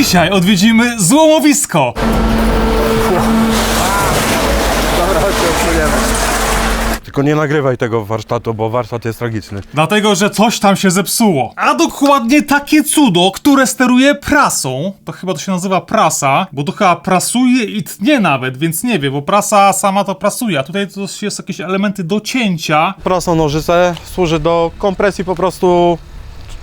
Dzisiaj odwiedzimy złomowisko. Dobra, chodźcie. Tylko nie nagrywaj tego warsztatu, bo warsztat jest tragiczny. Dlatego, że coś tam się zepsuło. A dokładnie takie cudo, które steruje prasą. To chyba to się nazywa prasa, bo to chyba prasuje i tnie nawet, więc nie wiem, bo prasa sama to prasuje. A tutaj to jest jakieś elementy do cięcia. Prosto nożyce służy do kompresji po prostu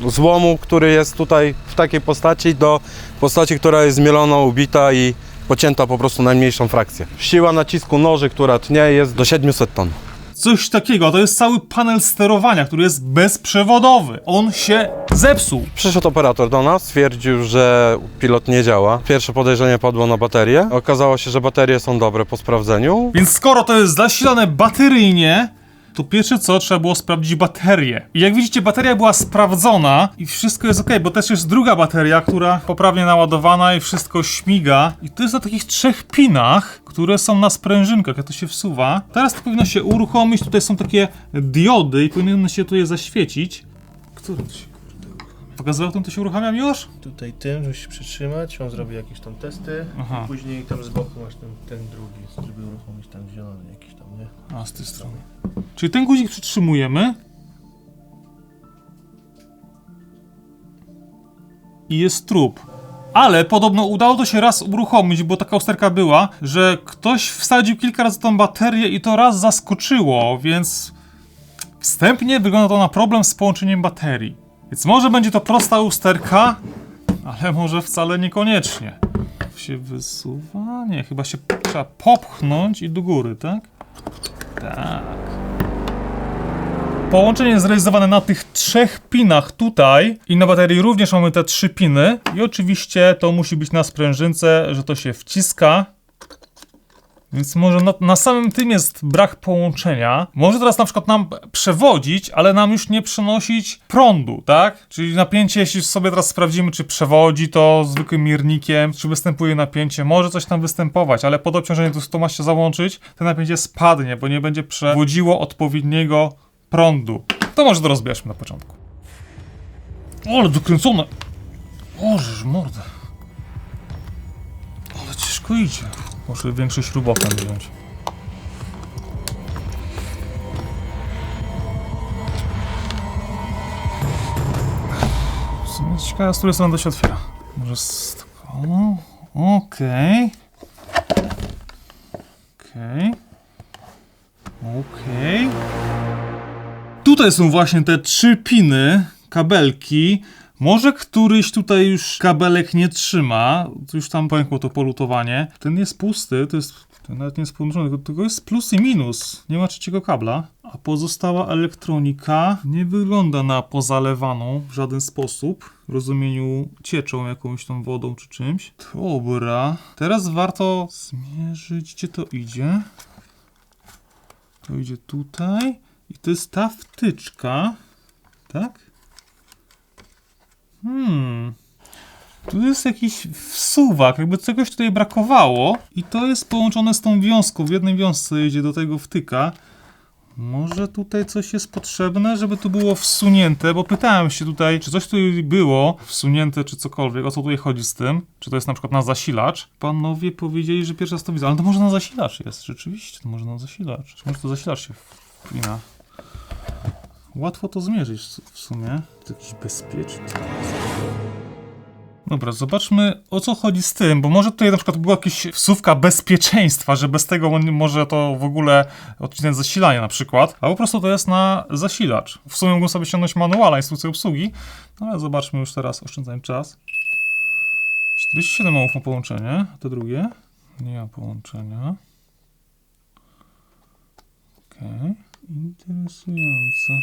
złomu, który jest tutaj w takiej postaci, do postaci, która jest zmielona, ubita i pocięta po prostu najmniejszą frakcję. Siła nacisku noży, która tnie jest do 700 ton. Coś takiego, to jest cały panel sterowania, który jest bezprzewodowy. On się zepsuł. Przyszedł operator do nas, stwierdził, że pilot nie działa. Pierwsze podejrzenie padło na baterię. Okazało się, że baterie są dobre po sprawdzeniu. Więc skoro to jest zasilane bateryjnie, to pierwsze co trzeba było sprawdzić baterię. I jak widzicie, bateria była sprawdzona i wszystko jest ok, bo też jest druga bateria, która poprawnie naładowana i wszystko śmiga. I to jest na takich trzech pinach, które są na sprężynkach, jak to się wsuwa. Teraz to powinno się uruchomić, tutaj są takie diody i powinno się tutaj zaświecić. Który to się? Pokazywał tym, to się uruchamiam już? Tutaj tym, żeby się przytrzymać, on zrobi jakieś tam testy. Aha. I później tam z boku masz ten, ten drugi, żeby uruchomić tam zielony jakiś tam, nie? A, z tej strony. Czyli ten guzik przytrzymujemy. I jest trup. Ale podobno udało to się raz uruchomić, bo taka usterka była, że ktoś wsadził kilka razy tą baterię i to raz zaskoczyło, więc wstępnie wygląda to na problem z połączeniem baterii. Więc może będzie to prosta usterka, ale może wcale niekoniecznie. Się wysuwa? Nie, chyba się trzeba popchnąć i do góry, tak? Tak. Połączenie jest zrealizowane na tych trzech pinach tutaj i na baterii również mamy te trzy piny i oczywiście to musi być na sprężynce, że to się wciska. Więc może na, na samym tym jest brak połączenia. Może teraz na przykład nam przewodzić, ale nam już nie przenosić prądu, tak? Czyli napięcie, jeśli sobie teraz sprawdzimy, czy przewodzi to zwykłym mirnikiem, czy występuje napięcie, może coś tam występować, ale pod obciążeniem to, to ma się załączyć, to napięcie spadnie, bo nie będzie przewodziło odpowiedniego prądu. To może to rozbierzmy na początku. Ale dokręcone! Ożeż mordę. Ale ciężko idzie. Muszę większy śrubokręt wziąć. Ciekawe, z której strony to się otwiera. Może z taką... Okej. Okej. Okej. Tutaj są właśnie te trzy piny, kabelki. Może któryś tutaj już kabelek nie trzyma, już tam pękło to polutowanie. Ten jest pusty, to jest, ten nawet nie jest podłączony, tylko jest plus i minus. Nie ma trzeciego kabla. A pozostała elektronika nie wygląda na pozalewaną w żaden sposób. W rozumieniu cieczą jakąś tą wodą czy czymś. Dobra. Teraz warto zmierzyć, gdzie to idzie. To idzie tutaj. I to jest ta wtyczka. Tak? Hmm. Tu jest jakiś wsuwak, jakby czegoś tutaj brakowało. I to jest połączone z tą wiązką. W jednej wiązce idzie do tego wtyka. Może tutaj coś jest potrzebne, żeby tu było wsunięte, bo pytałem się tutaj, czy coś tu było wsunięte, czy cokolwiek, o co tutaj chodzi z tym, czy to jest na przykład na zasilacz. Panowie powiedzieli, że pierwszy raz to widzę, ale to może na zasilacz jest, rzeczywiście, to może na zasilacz. Może to zasilacz się wpina. Łatwo to zmierzyć w sumie. To jakiś bezpieczny. Dobra, zobaczmy o co chodzi z tym, bo może tutaj na przykład była jakaś wsówka bezpieczeństwa, że bez tego on- może to w ogóle odcinać zasilanie na przykład, a po prostu to jest na zasilacz. W sumie mógłbym sobie ściągnąć manuala, instrukcję obsługi, no ale zobaczmy już teraz, oszczędzając czas. 47 ohmów ma połączenie, a to drugie nie ma połączenia. Okej, interesujące.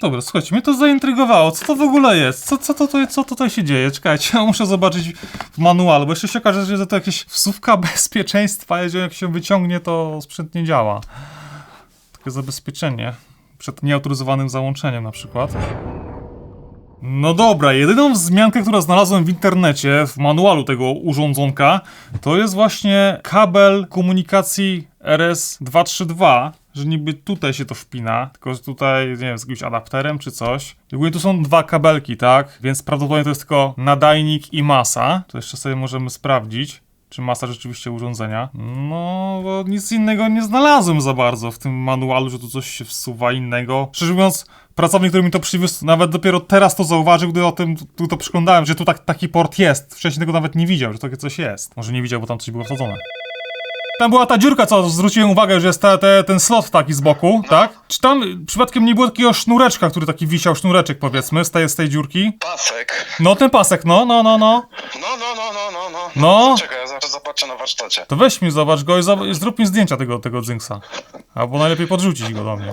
Dobra, słuchajcie, mnie to zaintrygowało. Co to w ogóle jest? Co, co, to, to, co tutaj się dzieje? Czekajcie, ja muszę zobaczyć w manualu, bo jeszcze się okaże, że to jakieś wsówka bezpieczeństwa, jeżeli jak się wyciągnie, to sprzęt nie działa. Takie zabezpieczenie przed nieautoryzowanym załączeniem na przykład. No dobra, jedyną wzmiankę, którą znalazłem w internecie, w manualu tego urządzonka, to jest właśnie kabel komunikacji RS-232, że niby tutaj się to wpina, tylko że tutaj, nie wiem, z jakimś adapterem czy coś. I ogólnie tu są dwa kabelki, tak? Więc prawdopodobnie to jest tylko nadajnik i masa. To jeszcze sobie możemy sprawdzić. Czy masa rzeczywiście urządzenia? No, bo nic innego nie znalazłem za bardzo w tym manualu, że tu coś się wsuwa innego. Szczerze mówiąc, pracownik, który mi to przywiózł, nawet dopiero teraz to zauważył, gdy o tym tu to przyglądałem, że tu tak, taki port jest. Wcześniej tego nawet nie widział, że takie coś jest. Może nie widział, bo tam coś było wsadzone. Tam była ta dziurka, co zwróciłem uwagę, że jest te, te, ten slot taki z boku, tak? Czy tam przypadkiem nie było takiego sznureczka, który taki wisiał, sznureczek powiedzmy, z tej, z tej dziurki? Pasek. No ten pasek, no, no, no, no. No, no, no, no, no, no. No. Czekaj, ja zaraz zobaczę na warsztacie. To weź mi, zobacz go i, zob- i zrób mi zdjęcia tego, tego dzynsa. Albo najlepiej podrzucić go do mnie.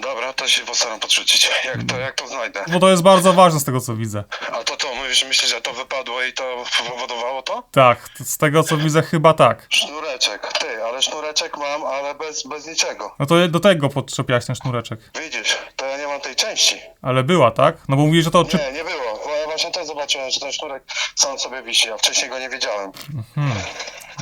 Dobra, to się postaram podrzucić. Jak to, jak to znajdę. Bo to jest bardzo ważne z tego, co widzę. A to to, mówisz, myślisz, że to wypadło i to powodowało to? Tak, t- z tego, co widzę, chyba tak. Sznureczek. Ty, ale sznureczek mam, ale bez, bez niczego. No to do tego podczepiałeś ten sznureczek. Widzisz, to ja nie mam tej części. Ale była, tak? No bo mówisz, że to czy... Nie, nie było. Właśnie też zobaczyłem, że ten sznurek sam sobie wisi, a wcześniej go nie wiedziałem.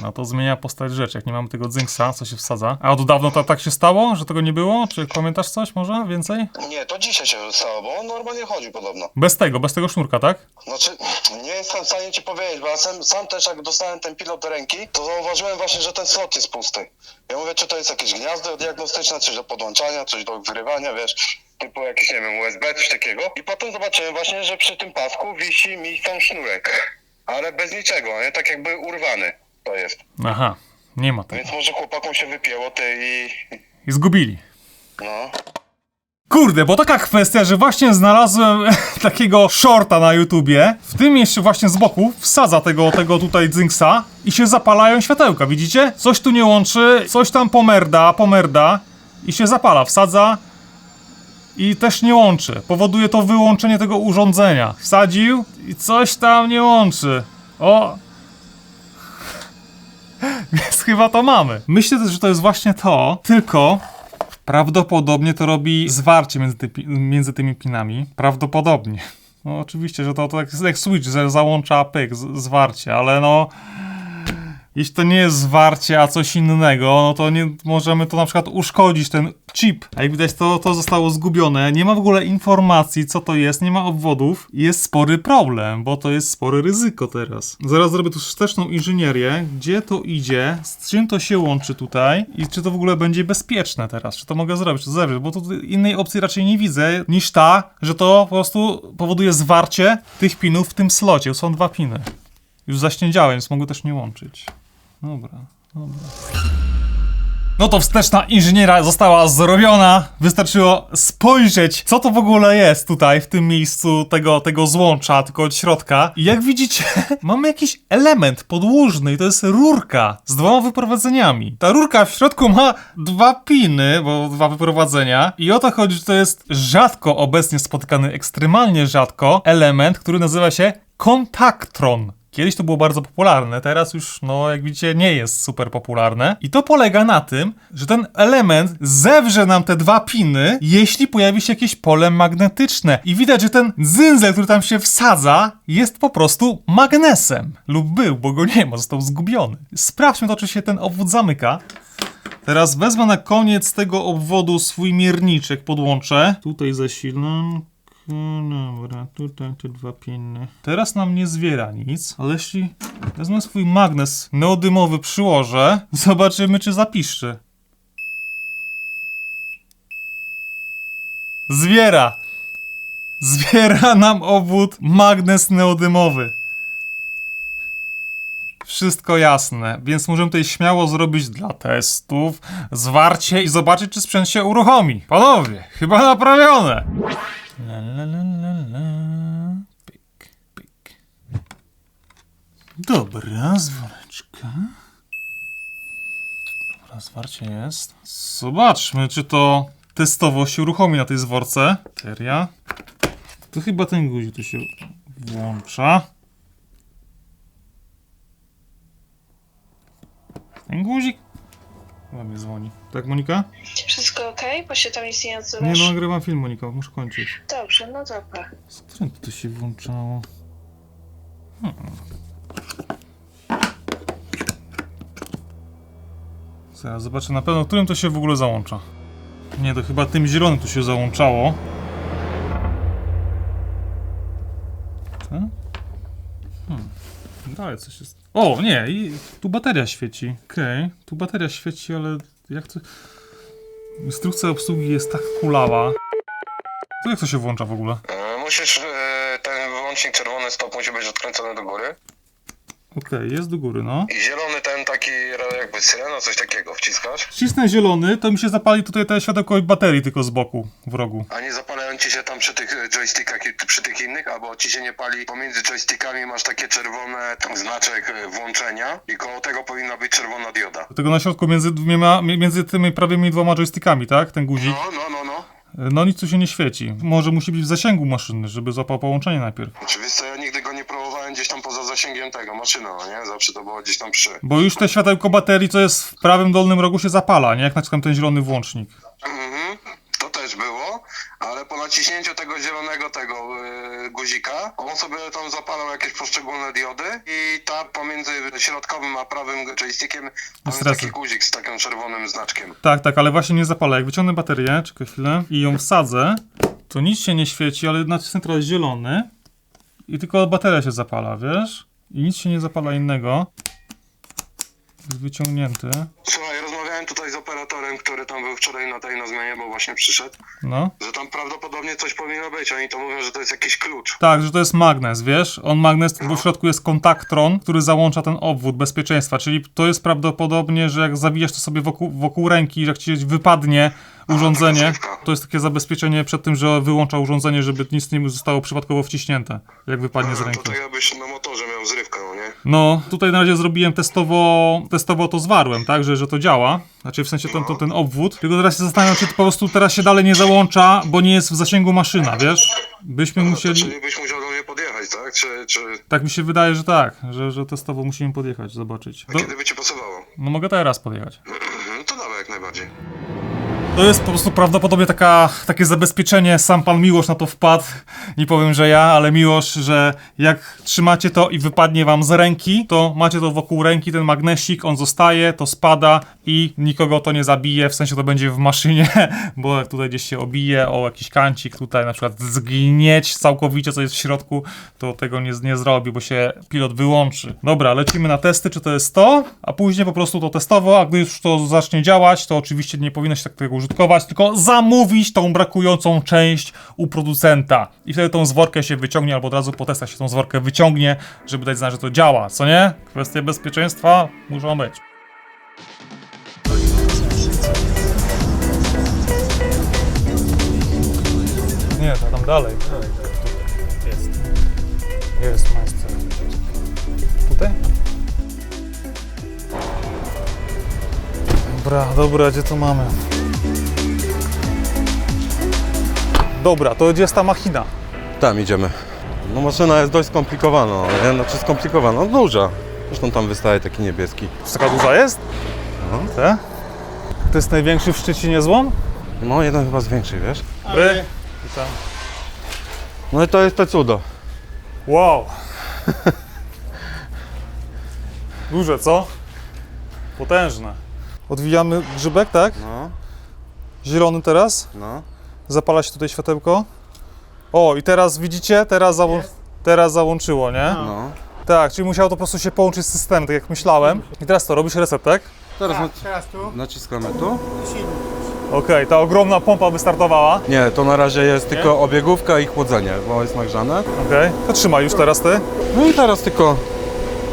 No to zmienia postać rzeczy, jak nie mamy tego dynksa, co się wsadza. A od dawno to tak się stało, że tego nie było? Czy pamiętasz coś może więcej? Nie, to dzisiaj się stało, bo on normalnie chodzi podobno. Bez tego, bez tego sznurka, tak? Znaczy, nie jestem w stanie ci powiedzieć, bo ja sam, sam też jak dostałem ten pilot do ręki, to zauważyłem właśnie, że ten slot jest pusty. Ja mówię, czy to jest jakieś gniazdo diagnostyczne, coś do podłączania, coś do wyrywania, wiesz, typu jakiś, nie wiem, USB, coś takiego. I potem zobaczyłem właśnie, że przy tym pasku wisi mi tam sznurek, ale bez niczego, nie? Tak jakby urwany to jest. Aha, nie ma tego. Więc może chłopakom się wypięło ty i... I zgubili. no... Kurde, bo taka kwestia, że właśnie znalazłem takiego shorta na YouTubie. W tym jeszcze właśnie z boku wsadza tego, tego tutaj dynksa i się zapalają światełka, widzicie? Coś tu nie łączy, coś tam pomerda, pomerda i się zapala, wsadza i też nie łączy. Powoduje to wyłączenie tego urządzenia. Wsadził i coś tam nie łączy. O! Więc chyba to mamy. Myślę też, że to jest właśnie to, tylko Prawdopodobnie to robi zwarcie między, ty, między tymi pinami. Prawdopodobnie. No oczywiście, że to, to jak, jak Switch, że załącza pyk, z, zwarcie, ale no... Jeśli to nie jest zwarcie, a coś innego, no to nie możemy to na przykład uszkodzić ten chip. A jak widać, to, to zostało zgubione. Nie ma w ogóle informacji, co to jest, nie ma obwodów. Jest spory problem, bo to jest spore ryzyko teraz. Zaraz zrobię tu wsteczną inżynierię, gdzie to idzie, z czym to się łączy tutaj i czy to w ogóle będzie bezpieczne teraz. Czy to mogę zrobić, czy zewrzeć, bo tu innej opcji raczej nie widzę niż ta, że to po prostu powoduje zwarcie tych pinów w tym slocie. Są dwa piny. Już zaśniedziałem, więc mogę też nie łączyć. Dobra, dobra. No to wsteczna inżyniera została zrobiona. Wystarczyło spojrzeć, co to w ogóle jest tutaj, w tym miejscu tego, tego złącza, tylko od środka. I jak widzicie, mamy jakiś element podłużny i to jest rurka z dwoma wyprowadzeniami. Ta rurka w środku ma dwa piny, bo dwa wyprowadzenia. I o to chodzi, że to jest rzadko obecnie spotykany, ekstremalnie rzadko, element, który nazywa się kontaktron. Kiedyś to było bardzo popularne, teraz już, no jak widzicie, nie jest super popularne. I to polega na tym, że ten element zewrze nam te dwa piny, jeśli pojawi się jakieś pole magnetyczne. I widać, że ten zynzel, który tam się wsadza, jest po prostu magnesem. Lub był, bo go nie ma, został zgubiony. Sprawdźmy to, czy się ten obwód zamyka. Teraz wezmę na koniec tego obwodu swój mierniczek, podłączę. Tutaj zasilam. Dobra, tutaj te dwa piny. Teraz nam nie zwiera nic, ale jeśli wezmę swój magnes neodymowy, przyłożę, zobaczymy, czy zapiszczy. Zwiera! Zwiera nam obwód magnes neodymowy. Wszystko jasne, więc możemy tutaj śmiało zrobić dla testów zwarcie i zobaczyć, czy sprzęt się uruchomi. Panowie, chyba naprawione. La, la, la, la, la. Pyk, pyk. Dobra, zworeczka. Dobra, zwarcie jest. Zobaczmy, czy to testowo się uruchomi na tej zworce. Teria. To chyba ten guzik tu się włącza. Ten guzik. Chyba mnie dzwoni. Tak, Monika? Wszystko ok? Bo się tam nic nie Nie odzywasz. no, nagrywam film, Monika, muszę kończyć. Dobrze, no dobra. Z którym to się włączało? Hmm. Zaraz zobaczę na pewno, którym to się w ogóle załącza. Nie, to chyba tym zielonym to się załączało. Coś jest. O, nie, i tu bateria świeci. Okej, tu bateria świeci, ale jak to... Instrukcja obsługi jest tak kulawa. To jak to się włącza w ogóle? E, Musisz, e, ten wyłącznik czerwony stop musi być odkręcony do góry. Okej, jest do góry, no. I zielony ten taki jakby syrena, coś takiego wciskasz. Wcisnę zielony, to mi się zapali tutaj te światełko baterii tylko z boku, w rogu. A nie zapalają ci się tam przy tych e, joystickach, i przy tych innych, albo ci się nie pali pomiędzy joystickami masz takie czerwone tam znaczek e, włączenia i koło tego powinna być czerwona dioda. Tego na środku między, dwiema, między tymi prawymi dwoma joystickami, tak? Ten guzik. No, no, no, no. No nic tu się nie świeci. Może musi być w zasięgu maszyny, żeby złapał połączenie najpierw. Oczywiście ja nigdy go nie próbowałem gdzieś tam poza zasięgiem tego maszyny, no nie? Zawsze to było gdzieś tam przy. Bo już te światełko baterii, co jest w prawym dolnym rogu się zapala, nie? Jak naciskam ten zielony włącznik. Mhm, to też było, ale po naciśnięciu tego zielonego tego yy, guzika, on sobie tam zapalał jakieś poszczególne diody i ta pomiędzy środkowym a prawym joystickiem tam jest taki guzik z takim czerwonym znaczkiem. Tak, tak, ale właśnie nie zapala. Jak wyciągnę baterię, czekaj chwilę, i ją wsadzę, to nic się nie świeci, ale nacisnę teraz zielony i tylko bateria się zapala, wiesz? I nic się nie zapala innego. Jest wyciągnięty. Słuchaj, rozmawiałem tutaj z operatorem, który tam był wczoraj na tej na zmianie, bo właśnie przyszedł, No. że tam prawdopodobnie coś powinno być. Oni to mówią, że to jest jakiś klucz. Tak, że to jest magnes, wiesz? On magnes, bo w środku jest kontaktron, który załącza ten obwód bezpieczeństwa, czyli to jest prawdopodobnie, że jak zawijasz to sobie wokół, wokół ręki, jak ci wypadnie urządzenie, to jest takie zabezpieczenie przed tym, że wyłącza urządzenie, żeby nic nie zostało przypadkowo wciśnięte, jak wypadnie z To ręki. tak jakbyś na motorze miał zrywkę, no nie? No, tutaj na razie zrobiłem testowo, testowo to zwarłem, tak, że, że to działa. Znaczy w sensie ten, to, ten obwód. Tylko teraz się zastanawiam, czy to po prostu teraz się dalej nie załącza, bo nie jest w zasięgu maszyna, wiesz? Byśmy musieli... Czyli byś musiał do mnie podjechać, tak? Czy, czy Tak mi się wydaje, że tak, że, że testowo musimy podjechać, zobaczyć. Do, kiedy by ci pasowało? no mogę teraz podjechać. Mhm, to dawaj jak najbardziej. To jest po prostu prawdopodobnie taka, takie zabezpieczenie, sam pan Miłosz na to wpadł. Nie powiem, że ja, ale Miłosz, że jak trzymacie to i wypadnie wam z ręki, to macie to wokół ręki, ten magnesik, on zostaje, to spada i nikogo to nie zabije, w sensie to będzie w maszynie, bo jak tutaj gdzieś się obije o jakiś kancik, tutaj na przykład zgnieć całkowicie, co jest w środku, to tego nie, nie zrobi, bo się pilot wyłączy. Dobra, lecimy na testy, czy to jest to, a później po prostu to testowo, a gdy już to zacznie działać, to oczywiście nie powinno się tak tego użytkować, tylko zamówić tą brakującą część u producenta. I wtedy tą zworkę się wyciągnie, albo od razu po testach się tą zworkę wyciągnie, żeby dać znać, że to działa, co nie? Kwestie bezpieczeństwa muszą być. Nie, to tam dalej. Jest. Jest majster. Tutaj? Dobra, dobra, gdzie to mamy? Dobra, to gdzie jest ta machina? Tam idziemy. No maszyna jest dość skomplikowana, no, nie? Znaczy skomplikowana, no duża. Zresztą tam wystaje taki niebieski. Taka duża jest? No. Te? To jest największy w Szczecinie złom? No jeden chyba z większych, wiesz? Ry. I tam. No i to jest to cudo. Wow. Duże, co? Potężne. Odwijamy grzybek, tak? No, Zielony teraz. no. Zapala się tutaj światełko. O, i teraz widzicie? Teraz, załą- teraz załączyło, nie? No. Tak, czyli musiało to po prostu się połączyć z systemem, tak jak myślałem. I teraz to, robisz reset, tak? Teraz Tak, teraz tu naciskamy tu. silnik. Okej, ta ogromna pompa wystartowała. Nie, to na razie jest tylko obiegówka i chłodzenie, bo jest nagrzane. Okej, to trzymaj już teraz ty. No i teraz tylko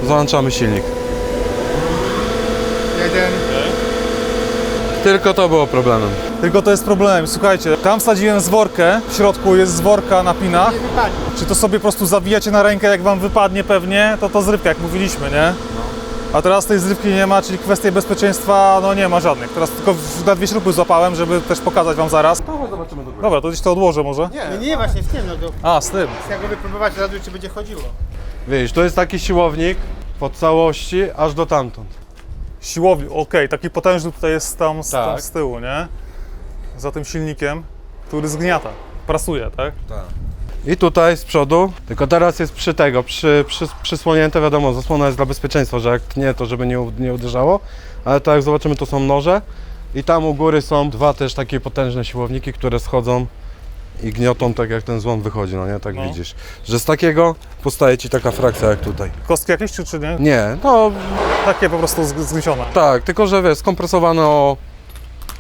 załączamy silnik. Jeden. Tylko to było problemem. Tylko to jest problem, słuchajcie, tam wsadziłem zworkę, w środku jest zworka na pinach. Nie wypadnie. Czy to sobie po prostu zawijacie na rękę, jak wam wypadnie pewnie, to to zrywka, jak mówiliśmy, nie? A teraz tej zrywki nie ma, czyli kwestie bezpieczeństwa, no nie ma żadnych. Teraz tylko w- na dwie śruby złapałem, żeby też pokazać wam zaraz. zobaczymy do góry. Dobra, to gdzieś to odłożę może. Nie, nie, właśnie w tym, no to A, z tym. chcę go wypróbować, zobaczyć czy będzie chodziło. Widzisz, to jest taki siłownik po całości aż do tamtąd. Siłowni, okej, taki potężny tutaj jest tam, z- tam Tak. z tyłu, nie? Za tym silnikiem, który zgniata, prasuje, tak? Tak. I tutaj z przodu, tylko teraz jest przy tego, przy, przy, przysłonięte, wiadomo, zasłona jest dla bezpieczeństwa, że jak nie, to żeby nie, u- nie uderzało, ale tak jak zobaczymy to są noże i tam u góry są dwa też takie potężne siłowniki, które schodzą i gniotą tak jak ten złom wychodzi, no nie, tak No. widzisz, że z takiego powstaje Ci taka frakcja jak tutaj. Kostki jakieś czy, czy nie? Nie, no Takie po prostu z- zgniesione. tak, tylko że wiesz, skompresowane o,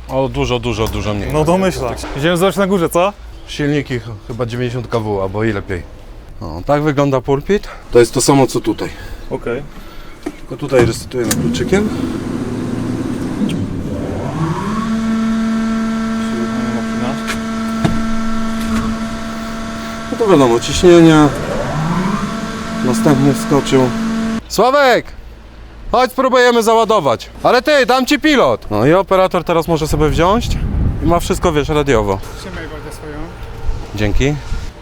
o dużo, dużo, dużo mniej. No domyślać. Idziemy zobaczyć na górze, co? Silniki ch- chyba 90 kW, albo i lepiej. No, tak wygląda pulpit. To jest to samo co tutaj. Okej. Tylko tutaj resetujemy kluczykiem. No to wiadomo, ciśnienia. Następny wskoczył. Sławek! Chodź, spróbujemy załadować. Ale ty, dam ci pilot. No i operator teraz może sobie wziąć i ma wszystko, wiesz, radiowo. Trzymaj wodę swoją. Dzięki.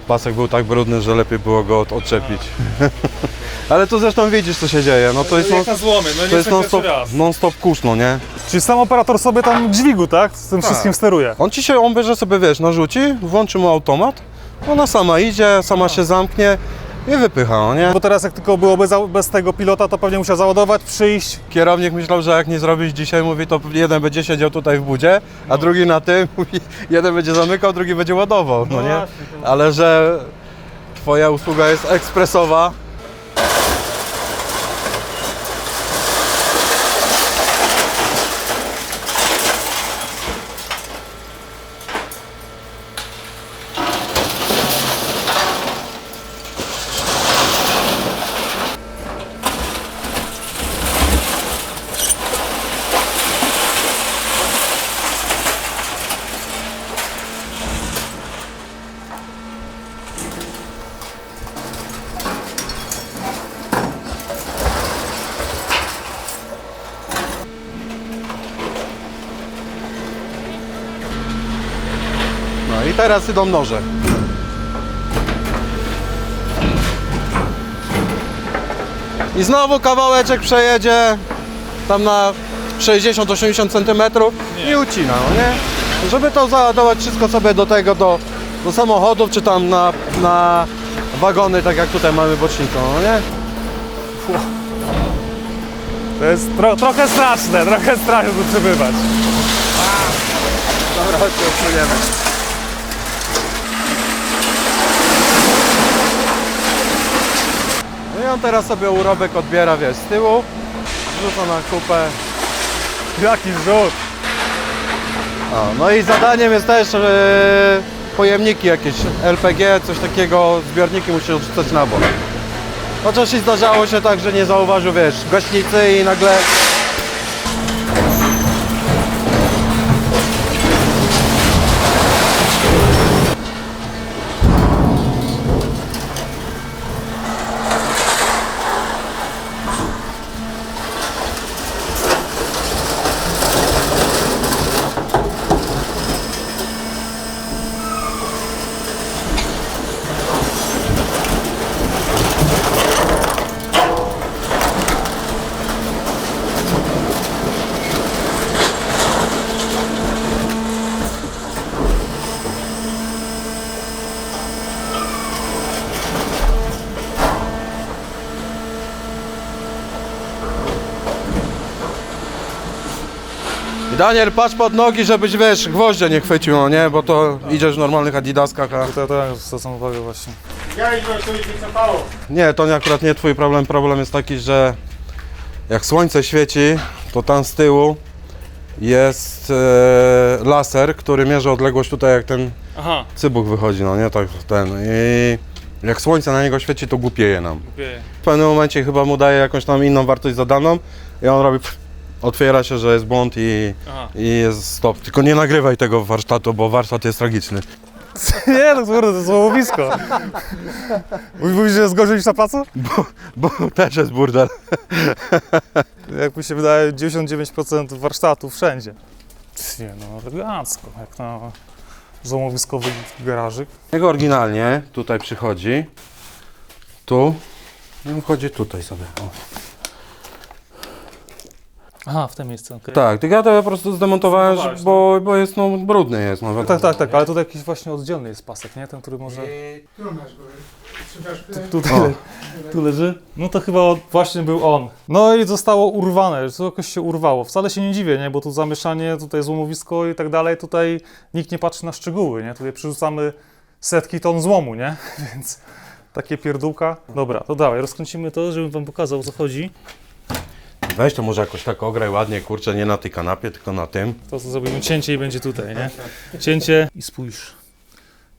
Pasek był tak brudny, że lepiej było go od- odczepić. Ale tu zresztą widzisz, co się dzieje. No to jest, non, Jak na złomy, no to nie jest jest non stop, pierwszy raz. non stop kurz, no nie? Czyli sam operator sobie tam dźwigu, tak? Z tym wszystkim steruje. On ci się, on bierze sobie, wiesz, narzuci, włączy mu automat, ona sama idzie, sama się zamknie i wypycha, no nie? Bo teraz jak tylko byłoby za, bez tego pilota, to pewnie musiał załadować, przyjść. Kierownik myślał, że jak nie zrobisz dzisiaj, mówi, to jeden będzie siedział tutaj w budzie, a drugi na tym, mówi, jeden będzie zamykał, drugi będzie ładował, no, No nie? Ale że twoja usługa jest ekspresowa, teraz idą noże. I znowu kawałeczek przejedzie tam na 60-80 cm i ucina, no nie? Żeby to załadować wszystko sobie do tego, do, do samochodów, czy tam na, na wagony, tak jak tutaj mamy bocznicą, no nie? To jest tro, trochę straszne, trochę straszne tu przebywać. Dobra, chodźcie, odsuniemy. No i on teraz sobie urobek odbiera, wiesz, z tyłu, rzuca na kupę. Jaki rzut. No i zadaniem jest też e, pojemniki jakieś, LPG, coś takiego, zbiorniki musi odrzucać na bok. Chociaż i zdarzało się tak, że nie zauważył, wiesz, gaśnicy i nagle Daniel, patrz pod nogi, żebyś, wiesz, gwoździa nie chwycił, no nie? Bo to idziesz w normalnych adidaskach, a... To, to zwracam uwagę właśnie. Ja już to już wycofało. Nie, to nie, akurat nie twój problem. Problem jest taki, że jak słońce świeci, to tam z tyłu jest e, laser, który mierzy odległość tutaj, jak ten Aha, cybuch wychodzi, no nie? Tak, ten. I jak słońce na niego świeci, to głupieje nam. wieje. W pewnym momencie chyba mu daje jakąś tam inną wartość zadaną i on robi... Pff, otwiera się, że jest błąd i, Aha. i jest stop. Tylko nie nagrywaj tego warsztatu, bo warsztat jest tragiczny. Nie, no kurde, to jest złomowisko. Mówisz, że jest gorzej niż na placu? Bo też jest burdel. Jak mi się wydaje, 99% warsztatów wszędzie. Nie no, elegancko, jak na złomowiskowy garażyk. Jego oryginalnie tutaj przychodzi, tu i on wchodzi tutaj sobie. O. Aha, w tym miejscu, okej. Tak, tylko ja to po prostu zdemontowałem, Zdemowałeś, że- bo, bo jest, no, brudny jest. No, Tak, tak, tak, ale tutaj jakiś właśnie oddzielny jest pasek, nie? Ten, który może... Tu masz go. Trzymasz tutaj. Le... tu leży. No to chyba właśnie był on. No i zostało urwane, że to jakoś się urwało. Wcale się nie dziwię, nie? Bo tu zamieszanie, tutaj złomowisko i tak dalej, tutaj nikt nie patrzy na szczegóły, nie? Tutaj przerzucamy setki ton złomu, nie? Więc takie pierdółka. Dobra, to dawaj, rozkręcimy to, żebym wam pokazał o co chodzi. Weź to może jakoś tak ograj ładnie, kurczę, nie na tej kanapie, tylko na tym. To co zrobimy cięcie i będzie tutaj, nie? Cięcie i spójrz.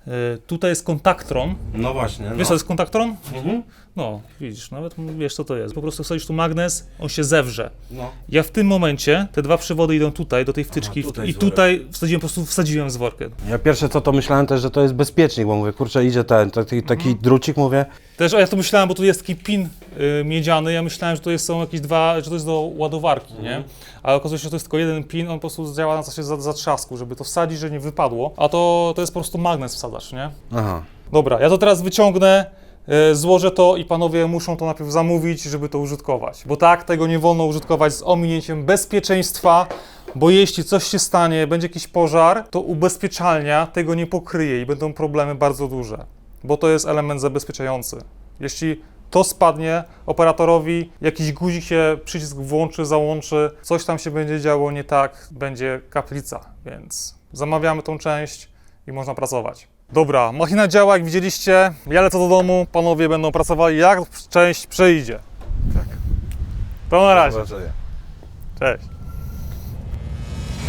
Y, tutaj jest kontaktron. No właśnie. Wiesz co jest kontaktron? Mhm. No, widzisz, nawet wiesz co to jest. Po prostu wsadzisz tu magnes, on się zewrze. No. Ja w tym momencie, te dwa przewody idą tutaj, do tej wtyczki A, tutaj i tutaj wsadziłem, po prostu wsadziłem z workiem. Ja pierwsze co to myślałem też, że to jest bezpiecznik, bo mówię, kurczę, idzie ten, taki, taki drucik, mówię. Też, a ja to myślałem, bo tu jest taki pin y, miedziany, ja myślałem, że to jest, są jakieś dwa, że to jest do ładowarki, nie? Ale okazuje się, że to jest tylko jeden pin, on po prostu działa na zasadzie za- zatrzasku, żeby to wsadzić, że nie wypadło, a to, to jest po prostu magnes wsadzasz, nie? Aha. Dobra, ja to teraz wyciągnę, e, złożę to i panowie muszą to najpierw zamówić, żeby to użytkować. Bo tak, tego nie wolno użytkować z ominięciem bezpieczeństwa, bo jeśli coś się stanie, będzie jakiś pożar, to ubezpieczalnia tego nie pokryje i będą problemy bardzo duże, bo to jest element zabezpieczający. Jeśli to spadnie, operatorowi jakiś guzik się, przycisk włączy, załączy, coś tam się będzie działo nie tak, będzie kaplica, więc zamawiamy tą część i można pracować. Dobra, machina działa, jak widzieliście. Ja lecę do domu, panowie będą pracowali, jak część przejdzie. Tak. To na razie. Cześć.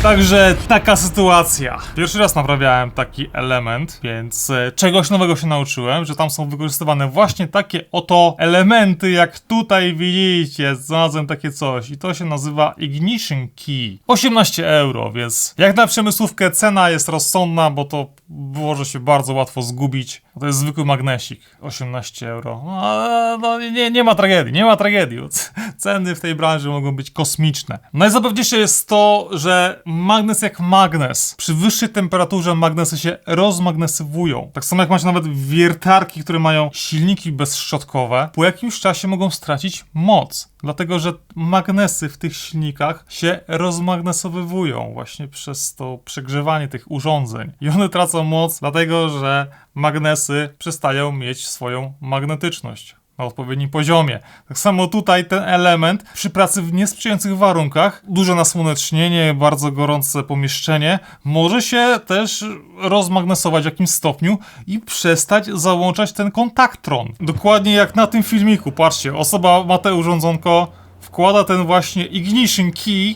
Także taka sytuacja. Pierwszy raz naprawiałem taki element, więc e, czegoś nowego się nauczyłem, że tam są wykorzystywane właśnie takie oto elementy, jak tutaj widzicie. Znalazłem takie coś i to się nazywa Ignition Key. 18 euro, więc jak na przemysłówkę cena jest rozsądna, bo to może się bardzo łatwo zgubić. To jest zwykły magnesik, 18 euro. No, no nie, nie ma tragedii, nie ma tragedii. Ceny w tej branży mogą być kosmiczne. Najzabawniejsze jest to, że magnes jak magnes. Przy wyższej temperaturze magnesy się rozmagnesywują. Tak samo jak macie nawet wiertarki, które mają silniki bezszczotkowe, po jakimś czasie mogą stracić moc. Dlatego, że magnesy w tych silnikach się rozmagnesowywują właśnie przez to przegrzewanie tych urządzeń. I one tracą moc, dlatego że magnesy przestają mieć swoją magnetyczność na odpowiednim poziomie. Tak samo tutaj ten element przy pracy w niesprzyjających warunkach, duże nasłonecznienie, bardzo gorące pomieszczenie, może się też rozmagnesować w jakimś stopniu i przestać załączać ten kontaktron. Dokładnie jak na tym filmiku. Patrzcie, osoba ma te urządzonko, wkłada ten właśnie ignition key,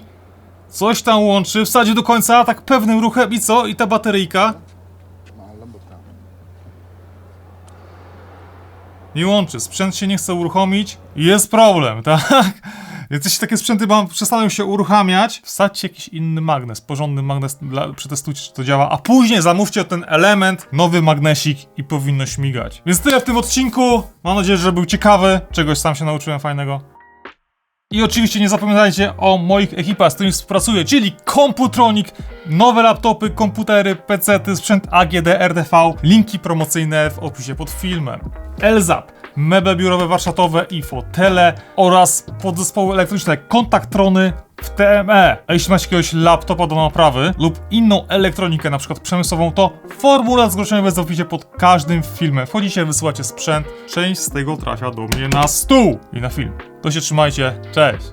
coś tam łączy, wsadzi do końca, tak pewnym ruchem i co? I ta bateryjka nie łączy, sprzęt się nie chce uruchomić, jest problem, tak? Jeśli takie sprzęty wam przestaną się uruchamiać, wsadźcie jakiś inny magnes, porządny magnes, dla, przetestujcie, czy to działa, a później zamówcie ten element, nowy magnesik i powinno śmigać. Więc tyle w tym odcinku, mam nadzieję, że był ciekawy, czegoś sam się nauczyłem fajnego. I oczywiście nie zapominajcie o moich ekipach, z którymi współpracuję, czyli Computronic, nowe laptopy, komputery, pecety, sprzęt AGD, RDV, linki promocyjne w opisie pod filmem. Elzap, meble biurowe, warsztatowe i fotele oraz podzespoły elektroniczne, kontaktrony w TME. A jeśli macie jakiegoś laptopa do naprawy lub inną elektronikę, na przykład przemysłową, to formularz zgłoszenia w opisie pod każdym filmem. Wchodzicie, wysyłacie sprzęt, część z tego trafia do mnie na stół i na film. To się trzymajcie, cześć!